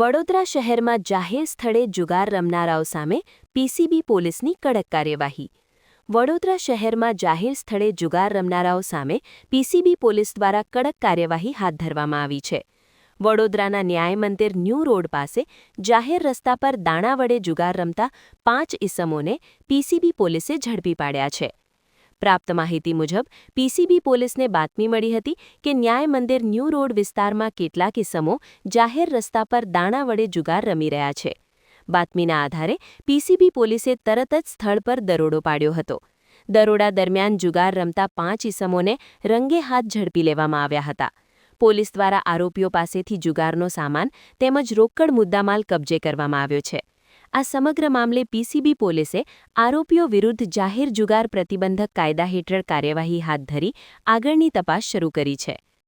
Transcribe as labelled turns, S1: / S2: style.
S1: વડોદરા શહેરમાં જાહેર સ્થળે જુગાર રમનારાઓ સામે પીસીબી પોલીસની કડક કાર્યવાહી. વડોદરા શહેરમાં જાહેર સ્થળે જુગાર રમનારાઓ સામે પીસીબી પોલીસ દ્વારા કડક કાર્યવાહી હાથ ધરવામાં આવી છે. વડોદરાના ન્યાય મંદિર ન્યૂ રોડ પાસે જાહેર રસ્તા પર દાણા વડે જુગાર રમતા પાંચ ઇસમોને પીસીબી પોલીસે ઝડપી પાડ્યા છે. પ્રાપ્ત માહિતી મુજબ પીસીબી પોલીસને બાતમી મળી હતી કે ન્યાય મંદિર ન્યૂ રોડ વિસ્તારમાં કેટલાક ઇસમો જાહેર રસ્તા પર દાણા વડે જુગાર રમી રહ્યા છે. બાતમીના આધારે પીસીબી પોલીસે તરત જ સ્થળ પર દરોડો પાડ્યો હતો. દરોડા દરમિયાન જુગાર રમતા પાંચ ઇસમોને રંગે હાથ ઝડપી લેવામાં આવ્યા હતા. પોલીસ દ્વારા આરોપીઓ પાસેથી જુગારનો સામાન તેમજ રોકડ મુદ્દામાલ કબજે કરવામાં આવ્યો છે. આ સમગ્ર મામલે પીસીબી પોલીસે આરોપીઓ વિરુદ્ધ જાહેર જુગાર પ્રતિબંધક કાયદા હેઠળ કાર્યવાહી હાથ ધરી આગળની તપાસ શરૂ કરી છે.